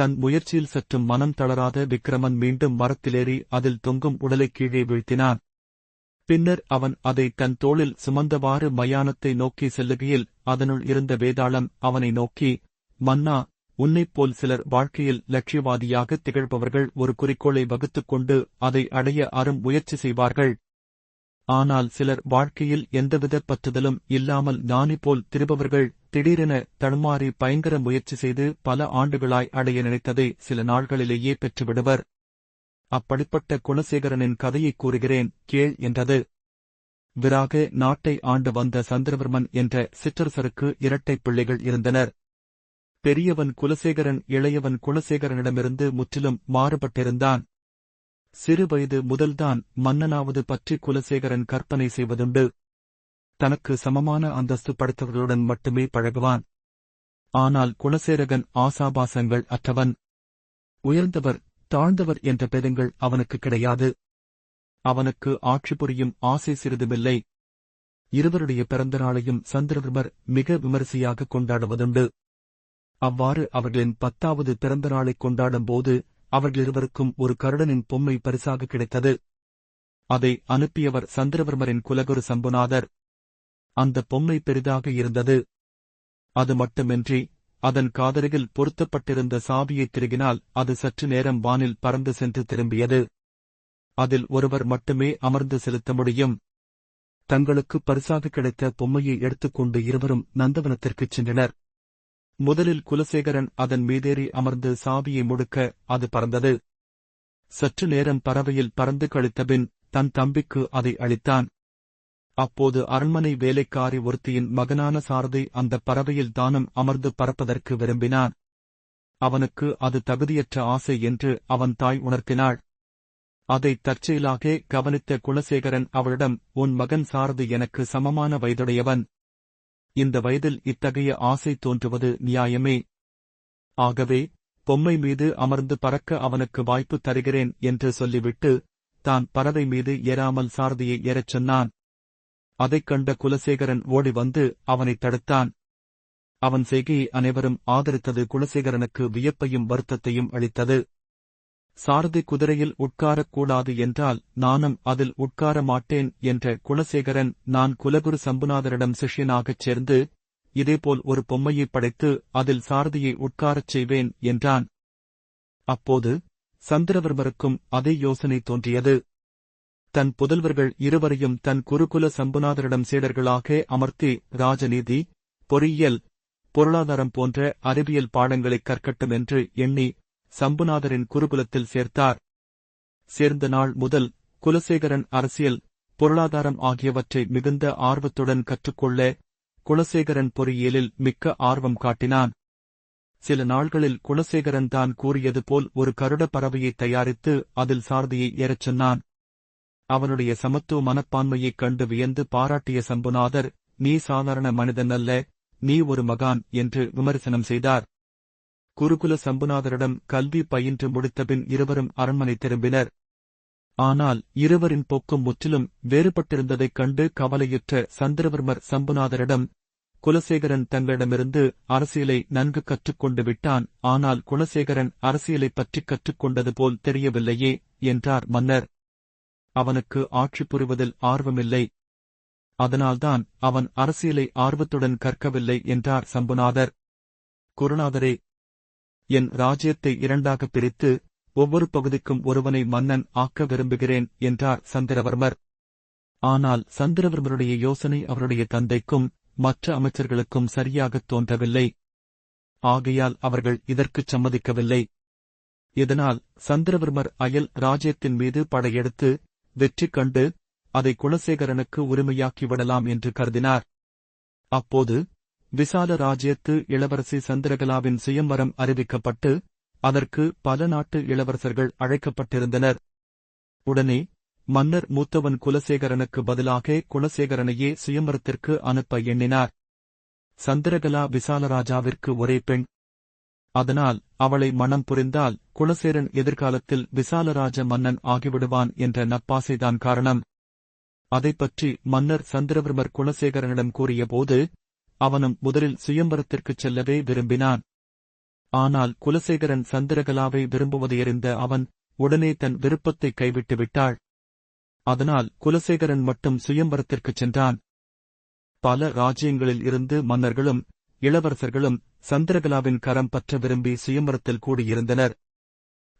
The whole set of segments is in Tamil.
தன் முயற்சியில் சற்றும் மனம் தளராத விக்கிரமன் மீண்டும் மரத்திலேறி அதில் தொங்கும் உடலை கீழே வீழ்த்தினான். பின்னர் அவன் அதை தன் தோளில் சுமந்தவாறு மயானத்தை நோக்கி செல்லுகையில் அதனுள் இருந்த வேதாளம் அவனை நோக்கி மன்னா உன்னைப் போல் சிலர் வாழ்க்கையில் லட்சியவாதியாக திகழ்பவர்கள் ஒரு குறிக்கோளை வகுத்துக் கொண்டு அதை அடைய அரும் முயற்சி செய்வார்கள். ஆனால் சிலர் வாழ்க்கையில் எந்தவித பற்றுதலும் இல்லாமல் ஞானி போல் திருபவர்கள் திடீரென தடுமாறி பயங்கர முயற்சி செய்து பல ஆண்டுகளாய் அடைய நினைத்ததை சில நாள்களிலேயே பெற்றுவிடுவர். அப்படிப்பட்ட குணசேகரனின் கதையை கூறுகிறேன் கேள் என்றது. விராக நாட்டை ஆண்டு வந்த சந்திரவர்மன் என்ற சிற்றரசருக்கு இரட்டை பிள்ளைகள் இருந்தனர். பெரியவன் குலசேகரன் இளையவன் குலசேகரனிடமிருந்து முற்றிலும் மாறுபட்டிருந்தான். சிறுவயது முதல்தான் மன்னனாவது பற்றி குலசேகரன் கற்பனை செய்வதுண்டு. தனக்கு சமமான அந்தஸ்து படைத்தவர்களுடன் மட்டுமே பழகுவான். ஆனால் குலசேரகன் ஆசாபாசங்கள் அற்றவன். உயர்ந்தவர் தாழ்ந்தவர் என்ற பெருங்கள் அவனுக்கு கிடையாது. அவனுக்கு ஆட்சி புரியும் ஆசை சிறிதுமில்லை. இருவருடைய பிறந்த நாளையும் சந்திரவர்மர் மிக விமரிசையாக கொண்டாடுவதுண்டு. அவ்வாறு அவர்களின் பத்தாவது பிறந்த நாளைக் கொண்டாடும்போது அவர்கள் அவர்களிருவருக்கும் ஒரு கருடனின் பொம்மை பரிசாக கிடைத்தது. அதை அனுப்பியவர் சந்திரவர்மரின் குலகுரு சம்புநாதர். அந்த பொம்மை பெரிதாக இருந்தது. அது மட்டுமின்றி அதன் காதருகில் பொருத்தப்பட்டிருந்த சாவியை திருகினால் அது சற்று நேரம் வானில் பறந்து சென்று திரும்பியது. அதில் ஒருவர் மட்டுமே அமர்ந்து செலுத்த முடியும். தங்களுக்கு பரிசாக கிடைத்த பொம்மையை எடுத்துக்கொண்டு இருவரும் நந்தவனத்திற்குச் சென்றனர். முதலில் குலசேகரன் அதன் மீதேறி அமர்ந்து சாவியை முடுக்க அது பறந்தது. சற்று நேரம் பறவையில் பறந்து கழித்தபின் தன் தம்பிக்கு அதை அளித்தான். அப்போது அரண்மனை வேலைக்காரி ஒருத்தியின் மகனான சாரதி அந்த பறவையில் தானும் அமர்ந்து பறப்பதற்கு விரும்பினான். அவனுக்கு அது தகுதியற்ற ஆசை என்று அவன் தாய் உணர்த்தினாள். அதை தற்செயலாக கவனித்த குலசேகரன் அவளிடம் உன் மகன் சாரதி எனக்கு சமமான வயதுடையவன். இந்த வயதில் இத்தகைய ஆசை தோன்றுவது நியாயமே. ஆகவே பொம்மை மீது அமர்ந்து பறக்க அவனுக்கு வாய்ப்பு தருகிறேன் என்று சொல்லிவிட்டு தான் பறவை மீது ஏறாமல் சாரதியை ஏறச் சொன்னான். அதைக் கண்ட குலசேகரன் ஓடி வந்து அவனைத் தடுத்தான். அவன் செய்கையை அனைவரும் ஆதரித்தது குலசேகரனுக்கு வியப்பையும் வருத்தத்தையும் அளித்தது. சாரதி குதிரையில் உட்காரக்கூடாது என்றால் நானும் அதில் உட்கார மாட்டேன் என்ற குலசேகரன் நான் குலகுரு சம்புநாதரிடம் சிஷ்யனாகச் சேர்ந்து இதேபோல் ஒரு பொம்மையை படைத்து அதில் சாரதியை உட்காரச் செய்வேன் என்றான். அப்போது சந்திரவர்மருக்கும் அதே யோசனை தோன்றியது. தன் புதல்வர்கள் இருவரையும் தன் குருகுல சம்புநாதரிடம் சீடர்களாக அமர்த்தி ராஜநீதி பொறியியல் பொருளாதாரம் போன்ற அறிவியல் பாடங்களைக் கற்கட்டும் என்று எண்ணி சம்புநாதரின் குருகுலத்தில் சேர்த்தார். சேர்ந்த நாள் முதல் குலசேகரன் அரசியல் பொருளாதாரம் ஆகியவற்றை மிகுந்த ஆர்வத்துடன் கற்றுக்கொள்ள குலசேகரன் பொறியியலில் மிக்க ஆர்வம் காட்டினான். சில நாள்களில் குலசேகரன் தான் கூறியது போல் ஒரு கருட பறவையை தயாரித்து அதில் சாரதியை ஏறச் சொன்னான். அவனுடைய சமத்துவ மனப்பான்மையைக் கண்டு வியந்து பாராட்டிய சம்புநாதர் நீ சாதாரண மனிதன் அல்ல நீ ஒரு மகான் என்று விமர்சனம் செய்தார். குருகுல சம்புநாதரிடம் கல்வி பயின்று முடித்தபின் இருவரும் அரண்மனை திரும்பினர். ஆனால் இருவரின் போக்கும் முற்றிலும் வேறுபட்டிருந்ததைக் கண்டு கவலையுற்ற சந்திரவர்மர் சம்புநாதரிடம் குலசேகரன் தங்களிடமிருந்து அரசியலை நன்கு கற்றுக்கொண்டு விட்டான். ஆனால் குலசேகரன் அரசியலைப் பற்றி கற்றுக்கொண்டது போல் தெரியவில்லையே என்றார் மன்னர். அவனுக்கு ஆட்சி புரிவதில் ஆர்வமில்லை. அதனால்தான் அவன் அரசியலை ஆர்வத்துடன் கற்கவில்லை என்றார் சம்புநாதர். குருநாதரே என் ராஜ்யத்தை இரண்டாகப் பிரித்து ஒவ்வொரு பகுதிக்கும் ஒருவனை மன்னன் ஆக்க விரும்புகிறேன் என்றார் சந்திரவர்மர். ஆனால் சந்திரவர்மருடைய யோசனை அவருடைய தந்தைக்கும் மற்ற அமைச்சர்களுக்கும் சரியாகத் தோன்றவில்லை. ஆகையால் அவர்கள் இதற்குச் சம்மதிக்கவில்லை. இதனால் சந்திரவர்மர் அயல் ராஜ்யத்தின் மீது படையெடுத்து வெற்றி கண்டு அதை குலசேகரனுக்கு உரிமையாக்கிவிடலாம் என்று கருதினார். அப்போது விசால ராஜ்யத்து இளவரசி சந்திரகலாவின் சுயம்பரம் அறிவிக்கப்பட்டு அதற்கு பல நாட்டு இளவரசர்கள் அழைக்கப்பட்டிருந்தனர். உடனே மன்னர் மூத்தவன் குலசேகரனுக்கு பதிலாக குலசேகரனையே சுயம்பரத்திற்கு அனுப்ப எண்ணினார். சந்திரகலா விசாலராஜாவிற்கு ஒரே பெண். அதனால் அவளை மனம் புரிந்தால் குலசேரன் எதிர்காலத்தில் விசாலராஜ மன்னன் ஆகிவிடுவான் என்ற நப்பாசைதான் காரணம். அதைப்பற்றி மன்னர் சந்திரவர்மர் குலசேகரனிடம் கூறியபோது அவனும் முதலில் சுயம்பரத்திற்குச் செல்லவே விரும்பினான். ஆனால் குலசேகரன் சந்திரகலாவை விரும்புவது எறிந்த அவன் உடனே தன் விருப்பத்தை கைவிட்டு விட்டாள். அதனால் குலசேகரன் மட்டும் சுயம்பரத்திற்குச் சென்றான். பல ராஜ்யங்களில் இருந்து மன்னர்களும் இளவரசர்களும் சந்திரகலாவின் கரம் பற்ற விரும்பி சுயம்பரத்தில் கூடியிருந்தனர்.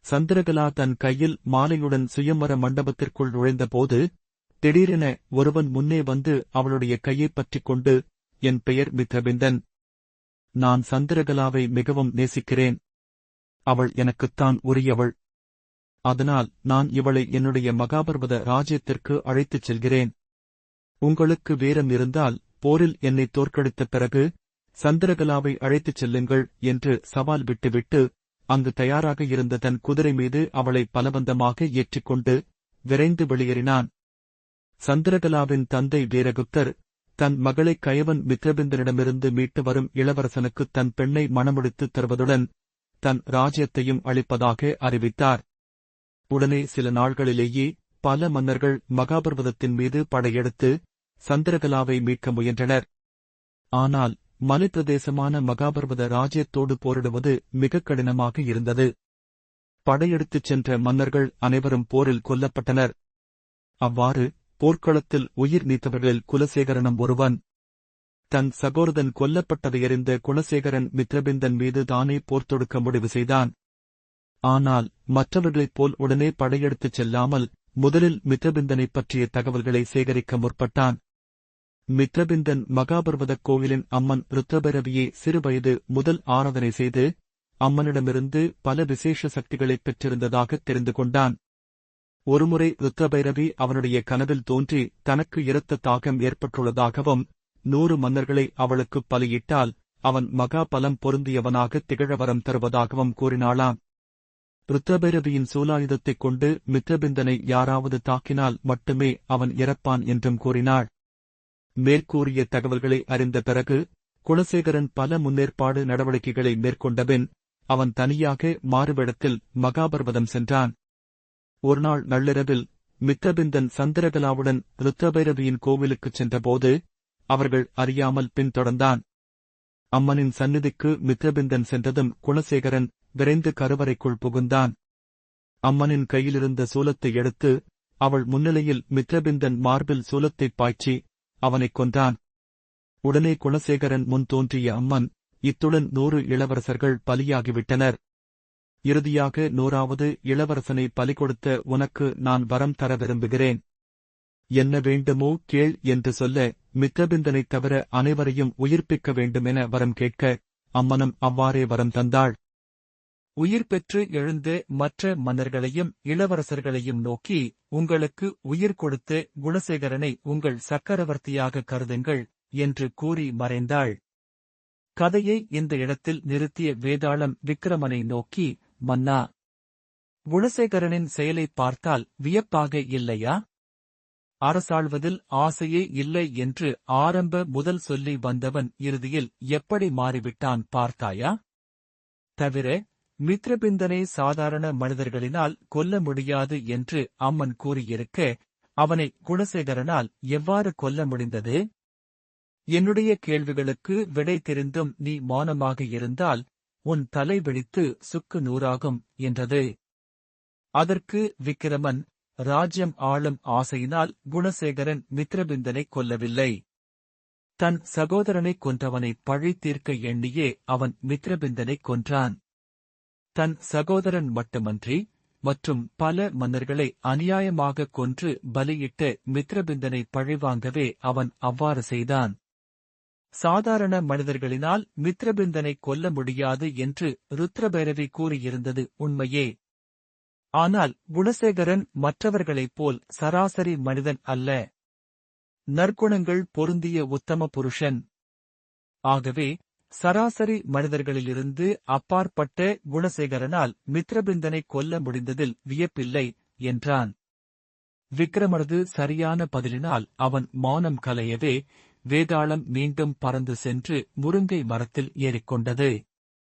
சந்திரகலா தன் கையில் மாலையுடன் சுயம்பர மண்டபத்திற்குள் நுழைந்தபோது திடீரென ஒருவன் முன்னே வந்து அவளுடைய கையைப் பற்றிக் கொண்டு என் பெயர் மித்ரபிந்தன் நான் சந்திரகலாவை மிகவும் நேசிக்கிறேன். அவள் எனக்குத்தான் உரியவள். அதனால் நான் இவளை என்னுடைய மகாபர்வத ராஜ்யத்திற்கு அழைத்துச் செல்கிறேன். உங்களுக்கு வீரம் இருந்தால் போரில் என்னை தோற்கடித்த பிறகு சந்திரகலாவை அழைத்துச் செல்லுங்கள் என்று சவால் விட்டுவிட்டு அங்கு தயாராக இருந்த தன் குதிரை மீது அவளை பலவந்தமாக ஏற்றிக்கொண்டு விரைந்து வெளியேறினான். சந்திரகலாவின் தந்தை வீரகுப்தர் தன் மகளை கயவன் மித்ரபிந்தனிடமிருந்து மீட்டு வரும் இளவரசனுக்கு தன் பெண்ணை மணமுடித்துத் தருவதுடன் தன் ராஜ்யத்தையும் அளிப்பதாக அறிவித்தார். உடனே சில நாள்களிலேயே பல மன்னர்கள் மகாபர்வதத்தின் மீது படையெடுத்து சந்திரகலாவை மீட்க முயன்றனர். ஆனால் மலைப்பிரதேசமான மகாபர்வத ராஜ்யத்தோடு போரிடுவது மிக கடினமாக இருந்தது. படையெடுத்துச் சென்ற மன்னர்கள் அனைவரும் போரில் கொல்லப்பட்டனர். அவ்வாறு போர்க்களத்தில் உயிர் நீத்தவர்களில் குலசேகரனும் ஒருவன். தன் சகோதரன் கொல்லப்பட்டதையறிந்த குலசேகரன் மித்ரபிந்தன் மீது தானே போர் தொடுக்க முடிவு செய்தான். ஆனால் மற்றவர்களைப் போல் உடனே படையெடுத்துச் செல்லாமல் முதலில் மித்ரபிந்தனைப் பற்றிய தகவல்களை சேகரிக்க முற்பட்டான். மித்ரபிந்தன் மகாபர்வதக் கோவிலின் அம்மன் ருத்ரபைரவியை சிறுவயது முதல் ஆராதனை செய்து அம்மனிடமிருந்து பல விசேஷ சக்திகளைப் பெற்றிருந்ததாக தெரிந்து கொண்டான். ஒருமுறை ருத்ரபைரவி அவனுடைய கனவில் தோன்றி தனக்கு இரத்த தாகம் ஏற்பட்டுள்ளதாகவும் நூறு மன்னர்களை அவளுக்கு பலியிட்டால் அவன் மகா பலம் பொருந்தியவனாக திகழவரம் தருவதாகவும் கூறினாளாம். ருத்ரபைரவியின் சூலாயுதத்தைக் கொண்டு மித்ரபிந்தனை யாராவது தாக்கினால் மட்டுமே அவன் இறப்பான் என்றும் கூறினாள். மேற்கூறிய தகவல்களை அறிந்த பிறகு குலசேகரன் பல முன்னேற்பாடு நடவடிக்கைகளை மேற்கொண்டபின் அவன் தனியாக மாறுவிடத்தில் மகாபர்வதம் சென்றான். ஒருநாள் நள்ளிரவில் மித்ரபிந்தன் சந்திரகலாவுடன் ருத்ரபைரவியின் கோவிலுக்குச் சென்றபோது அவர்கள் அறியாமல் பின்தொடர்ந்தான். அம்மனின் சந்நிதிக்கு மித்ரபிந்தன் சென்றதும் குலசேகரன் விரைந்து கருவறைக்குள் புகுந்தான். அம்மனின் கையிலிருந்த சூலத்தை எடுத்து அவள் முன்னிலையில் மித்ரபிந்தன் மார்பில் சூலத்தைப் பாய்ச்சி அவனைக் கொன்றான். உடனே குணசேகரன் முன் தோன்றிய அம்மன் இத்துடன் நூறு இளவரசர்கள் பலியாகிவிட்டனர். இறுதியாக நூறாவது இளவரசனை பலி கொடுத்த உனக்கு நான் வரம் தர விரும்புகிறேன். என்ன வேண்டுமோ கேள் என்று சொல்ல மித்தபிந்தனை தவிர அனைவரையும் உயிர்ப்பிக்க வேண்டுமென வரம் கேட்க அம்மனும் அவ்வாறே வரம் தந்தாள். உயிர் பெற்று எழுந்து மற்ற மன்னர்களையும் இளவரசர்களையும் நோக்கி உங்களுக்கு உயிர் கொடுத்த குணசேகரனை உங்கள் சக்கரவர்த்தியாக கருதுங்கள் என்று கூறி மறைந்தாள். கதையை இந்த இடத்தில் நிறுத்திய வேதாளம் விக்கிரமனை நோக்கி மன்னா. குணசேகரனின் செயலை பார்த்தால் வியப்பாக இல்லையா? அரசாள்வதில் ஆசையே இல்லை என்று ஆரம்ப முதல் சொல்லி வந்தவன் இறுதியில் எப்படி மாறிவிட்டான் பார்த்தாயா? தவிர மித்ரபிந்தனை சாதாரண மனிதர்களினால் கொல்ல முடியாது என்று அம்மன் கூறியிருக்க அவனை குணசேகரனால் எவ்வாறு கொல்ல முடிந்தது? என்னுடைய கேள்விகளுக்கு விடை தெரிந்தும் நீ மௌனமாக இருந்தால் உன் தலை வெடித்து சுக்கு நூறாகும் என்றது. அதற்கு விக்கிரமன் ராஜ்யம் ஆளும் ஆசையினால் குணசேகரன் மித்ரபிந்தனை கொல்லவில்லை. தன் சகோதரனை கொன்றவனை பழி தீர்க்க எண்ணியே அவன் மித்ரபிந்தனை கொன்றான். தன் சகோதரன் மட்டுமன்றி மற்றும் பல மன்னர்களை அநியாயமாக கொன்று பலியிட்ட மித்ரபிந்தனை பழிவாங்கவே அவன் அவ்வாறு செய்தான். சாதாரண மனிதர்களினால் மித்ரபிந்தனை கொல்ல முடியாது என்று ருத்ரபைரவி கூறியிருந்தது உண்மையே. ஆனால் குணசேகரன் மற்றவர்களைப் போல் சராசரி மனிதன் அல்ல. நற்குணங்கள் பொருந்திய உத்தம புருஷன். ஆகவே சராசரி மனிதர்களிலிருந்து அப்பாற்பட்ட குணசேகரனால் மித்ரபிந்தனை கொல்ல முடிந்ததில் வியப்பில்லை என்றான். விக்ரமனது சரியான பதிலினால் அவன் மௌனம் கலையவே வேதாளம் மீண்டும் பறந்து சென்று முருங்கை மரத்தில் ஏறிக்கொண்டது.